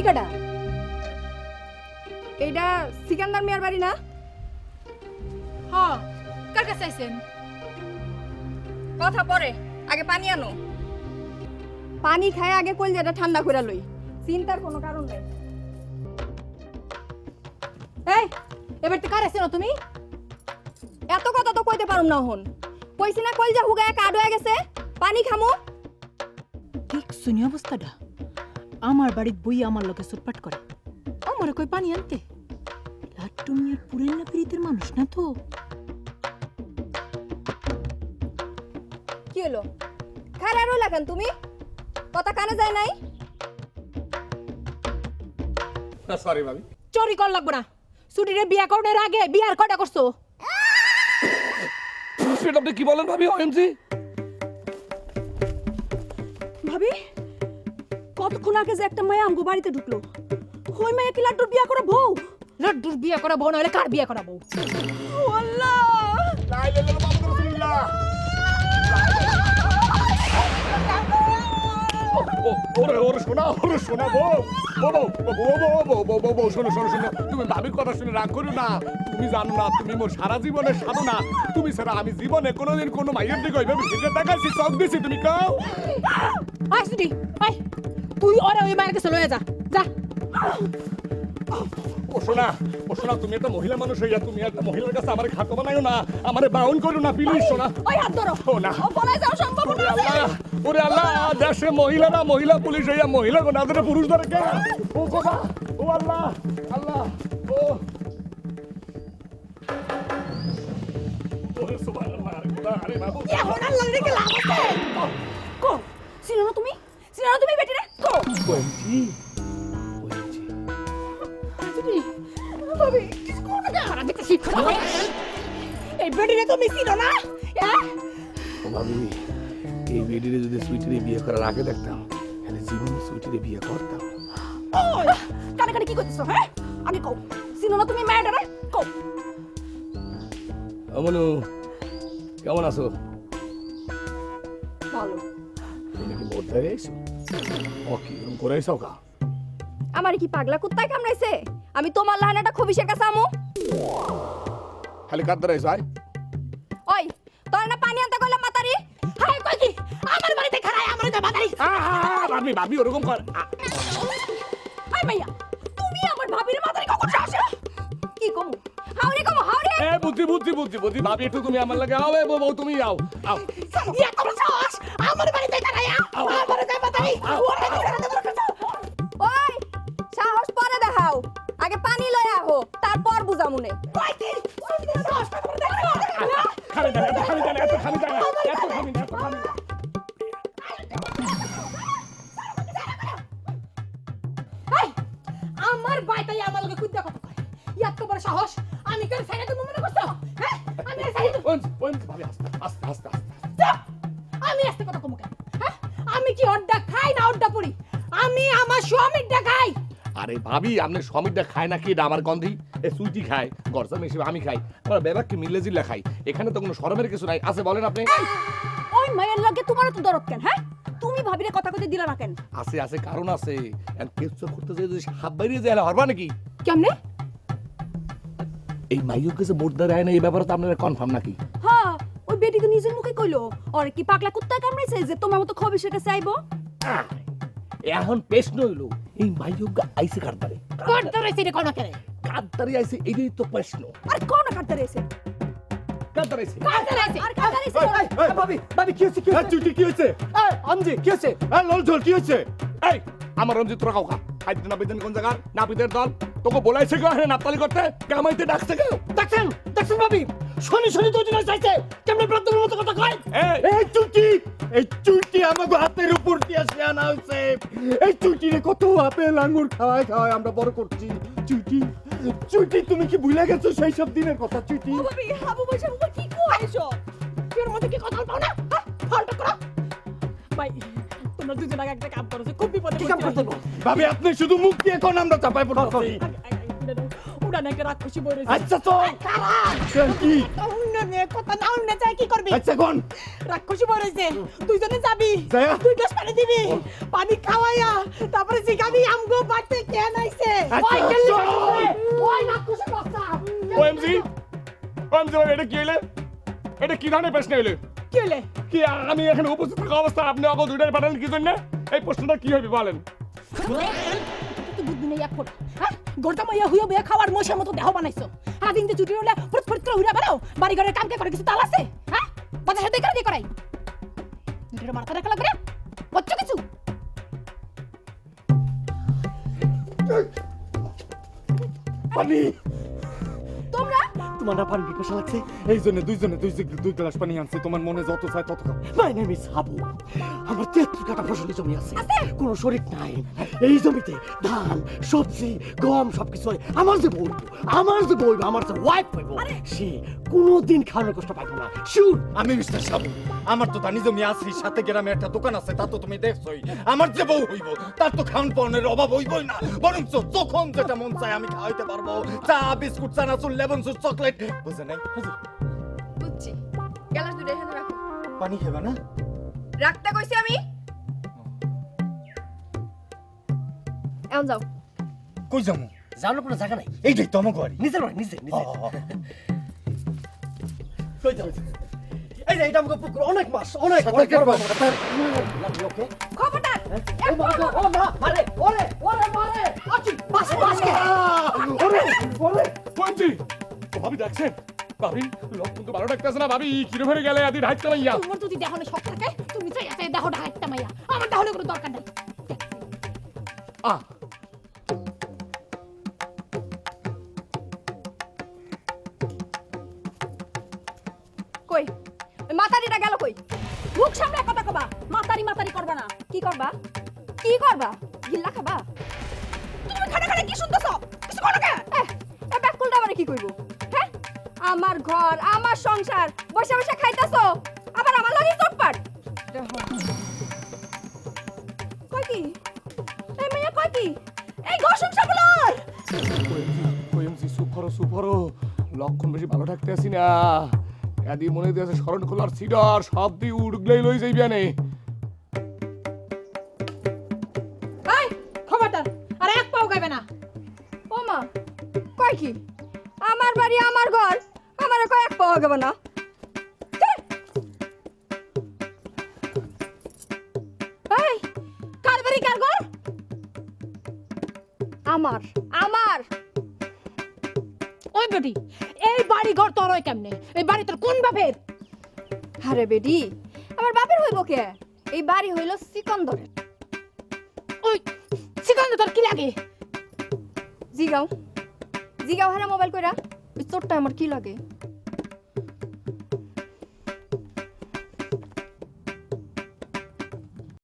তুমি কাটা এইটা সিকান্দার মিয়ার বাড়ি না? হ কার কাছে আইছেন? কথা পরে আগে পানি আনো। পানি খায় আগে কলজাটা ঠান্ডা করে লই চিন্তার কোনো কারণ নেই। এই এবার তো কার আইছেন তুমি? এত কথা তো কইতে পারুম না হন। কইছি না কলজা হুগায় কাড হয়ে গেছে পানি খামু। ঠিক শুনি অবস্থাটা। আমার বাড়ির বই আমার লোকে সুটপাট করে। আমার কই পানি আনতে? লাট্টু মিয়ার পুরেন না প্রীতের মানুষ না তো? কি হলো? খারাপ রইলা কেন তুমি? কথা কানে যায় নাই? সরি ভাবি। চুরি কর লাগবো না। ছুটিরে বিয়া করার আগে বিয়ার কটা করছ? সেটা আপনি কি বলেন ভাবি ওএমজি ভাবি? কতক্ষণ আগে যে একটা মেয়ে আমগো বাড়িতে ঢুকলো ওই মেয়ে কি লাড্ডুর বিয়া করা বউ লাড্ডুর বিয়া করা বউ নাহলে কার বিয়া করা বউ শোনা শোনা শোনো শোনো শোনো তুমি ভাবি কথা শুনে রাগ করো না তুমি জানো না তুমি মোর সারা জীবনের সাধনা তুমি ছাড়া আমি জীবনে কোনোদিন কোনো মাইয়ের দিকে ওইভাবে ঘিরে দিছি তুমি কাও তুই ওরে ওই মায়ের কাছে লয়ে যা যা। ও শোনা ও শোনা তুমি একটা মহিলা মানুষ হইয়া তুমি একটা মহিলার কাছে আমার খাটো বানাইও না আমারে বাউন করো না প্লিজ শোনা ওই হাত ধরো। ও না। ও পলাই যাও সম্ভাবনা ওরে আছে ওরে আল্লাহ দেশে মহিলারা মহিলা পুলিশ হইয়া মহিলা গো না ধরে পুরুষ ধরে কে? ও বাবা ও আল্লাহ আল্লাহ ও। ওরে সুবহানাল্লাহ আরে বাবু লাভ আছে? এই বেডিরে তুমি চিনো না হ্যাঁ ভাবি এই বেডিরে যদি সুইটিরে বিয়ে করার আগে দেখতাম তাহলে জীবনে সুইটিরে বিয়ে করতাম। কানে কানে কি করতেছো হ্যাঁ আগে কও চিনো না তুমি মায়াটা রে কও অমনু কেমন আছো? ভালো। ও কি কা আমার কি পাগলা কুত্তায় কামড়াইছে? আমি তোমার লাহানাটা খবিসের কাছে আমু খালি কার ধরে এসো ওই তোর না পানি আনতে কইলাম মাতারি? হাই কই কি? আমার বাড়িতে খারাই আমার বাদারি আহা, ভাবি ভাবি ওরকম কর। আই মাইয়া তুমি আমার ভাবির মাতারি কখন সাহস? কি কমু? হাওরে কমু হাওরে! এ বুদ্ধি বুদ্ধি বুদ্ধি বুদ্ধি ভাবি একটু তুমি আমার লাগে আও এ বউ তুমি আও আও। ইয়া তোমার সাহস! আমার বাড়িতে খারাই আমার বাড়িতে বাদারি ওই সাহস পরে দেখাও। আগে পানি লয়ে আহো তারপর বুঝামুনে। কই কি সাহস আরে ভাবি আপনার স্বামীটা খায় না কি? এটা আমার গন্ধি। এ সুইটি খায়। গরসা মেশে আমি খাই। আমার বেবাককে মিলে জিল্লা খাই। এখানে তো কোনো শরমের কিছু নাই। আছে বলেন আপনি। ওই মায়ের লগে তোমার তো দরদ কেন হ্যাঁ? তুমি ভাবিরে কথা কইতে দিলা না কেন? আছে আছে কারণ আছে। কেস করতে যে যদি হাত বাইরে যায় হরবা নাকি? কেমনে? এই মাইয়ুর কাছে ভোট দেয় না এই ব্যাপারে তো আপনারা কনফার্ম নাকি? হ্যাঁ ওই বেটি তো নিজের মুখে কইলো। ওর কি পাগলা কুত্তায় কামড়াইছে যে তোমার মতো খবিসের কাছে আইবো এখন প্রশ্ন হইল এই মাইয়ুর আইসে কারদারে কোন তোরে সিরে কোন করে কারদারে আইসে এটাই তো প্রশ্ন। আর কোন কাটতে রইছে কারদারে আইসে কোন তোরে সিরে আর কাটতে রইছে ভাবি ভাবি কি হচ্ছে কি হচ্ছে চুটি কি হয়েছে? এই, আমজি কি হচ্ছে এই, লল ঝোল কি হচ্ছে এই আমার রঞ্জিত তোরা কাউকা খাদ্য না বেদেন কোন জায়গার? নাপিতের দল। তোকে বলাইছে কেউ হ্যাঁ নাপতালি করতে? কামাইতে ডাকছে কেউ? দেখছেন দেখছেন ভাবি? শনি শনি দুজনে চাইছে। কেমন ব্রাহ্মণের মতো কথা কয়? এই এই চুটি এই চুটি আমাকে হাতের দিয়ে আসে এই চুটি কত আপেল আঙ্গুর খাওয়ায় খাওয়ায় আমরা বড় করছি। চুটি চুটি তুমি কি ভুলে গেছো সেই সব দিনের কথা চুটি? ভাবি হাবু বসে মুখে কি কইছো এর মধ্যে কি কথা পাও না? ফালতু করো। ভাই তোমরা দুজন আগে একটা কাম করো খুব বিপদে কি করতে ভাবি আপনি শুধু মুখ দিয়ে কোন আমরা চাপাই পড়ছি উড়া নাকি রাক্ষসী বই রয়েছে আচ্ছা তো কি? কথা না কি করবি? আচ্ছা কোন? রাক্ষসী বই দুইজনে যাবি দুই গ্লাস পানি দিবি পানি খাওয়াইয়া তারপরে শিখাবি আমগো বাড়তে কে ওএমজি ওএমজি এটা কি হইলে? এটা কি ধরনের প্রশ্ন হইলে? কি হইলে? কি আমি এখানে উপস্থিত থাকা অবস্থা আপনি অকল দুইটার পাঠালেন কি জন্য? এই প্রশ্নটা কি হবে বলেন? বুদ্ধি নেই এক ফোঁটা। গোটা মাইয়া হুইয়া বইয়া খাওয়ার মশার মতো দেহ বানাইছো। আদিন যে ছুটি হলে ফুট ফুট করে বেড়াও বাড়ি ঘরের কাম কে করে কিছু তাল আছে? হ্যাঁ? বাজার সাথে করে করাই? মাথা রাখা লাগবে? তোমরা পানি পিপাসা লাগছে? এই জন্য দুইজনে দুই দুই গ্লাস পানি আনছে। তোমার মনে যত চায় তত খাও। মাই নেম ইজ হাবু আমার তেত্রিশ কাটা ফসলি জমি আছে। কোনো শরীর নাই। এই জমিতে ধান সবজি গম সবকিছু হয়। আমার যে বই আমার যে বই আমার যে ওয়াইফ হইব সে কোনোদিন খাওয়ানোর কষ্ট পাইব না। শিউর আমি মিস্টার সাবু আমার তো দানি জমি আছে সাথে গ্রামে একটা দোকান আছে তা তো তুমি দেখছোই। আমার যে বউ হইব তার তো খাওয়ান পাওয়ানোর অভাব হইবই না। বরং যখন যেটা মন চায় আমি খাওয়াইতে পারব। চা বিস্কুট চানাচুর লেবন সুট চকলেট বুঝে নাই? হুজুর, বুঝছি। গ্লাস দুটো এখানে রাখো। পানি খাবে না? রাখতে কইছি আমি? এখন যাও। কই যাব? যাওয়ার কোনো জায়গা নাই। এইটাই তো আমার ঘর। নিজের বাড়ি নিজে নিজে। কই যাও? এই এটা আমাকে পুকুর অনেক মাস অনেক অনেক খবরদার ও মা ও মা আরে ওরে ওরে মারে আছি বাস বাস ওরে ওরে। ভাবি দেখছেন? ভাবি লক্ষণ তো ভালো আছে না ভাবি কিরো ফেরে গেলে আদি ঢাইতে মাইয়া তোমার যদি না সব থাকে কবা মাতারি মাতারি করবা না কি করবা কি করবা গিল্লা খাবা তুমি খানা খানা কি শুনতেছ কিছু করো কে এ ব্যাকুলটা মানে কি কইব হ্যাঁ আমার ঘর আমার সংসার বসে বসে খাইতাছো আবার আমার লাগি চটপাট কই কি এই মাইয়া কই কি এই ঘর সংসার বলার ওএমজি সুপরো সুপরো লক্ষণ বেশি ভালো ডাকতে আসি না আদি মনে দিয়েছে, শরণ খোলার সিডর সব দিয়ে উড়গলেই লই যাইবি আনে। খবরদার, আর এক পাও গাইবে না। ও মা, কয় কি? আমার বাড়ি, আমার ঘর, আমার আমারে এক পাও গেবে না। আমার আমার। বেটি এই বাড়ি ঘর তোর ওই কেমনে? এই বাড়ি তোর কোন বাপের? আরে বেডি আমার বাপের হইব কে? এই বাড়ি হইল সিকন্দরের। ওই সিকন্দর তোর কি লাগে? জিগাও জিগাও হারা মোবাইল কইরা ওই চোরটা আমার কি লাগে?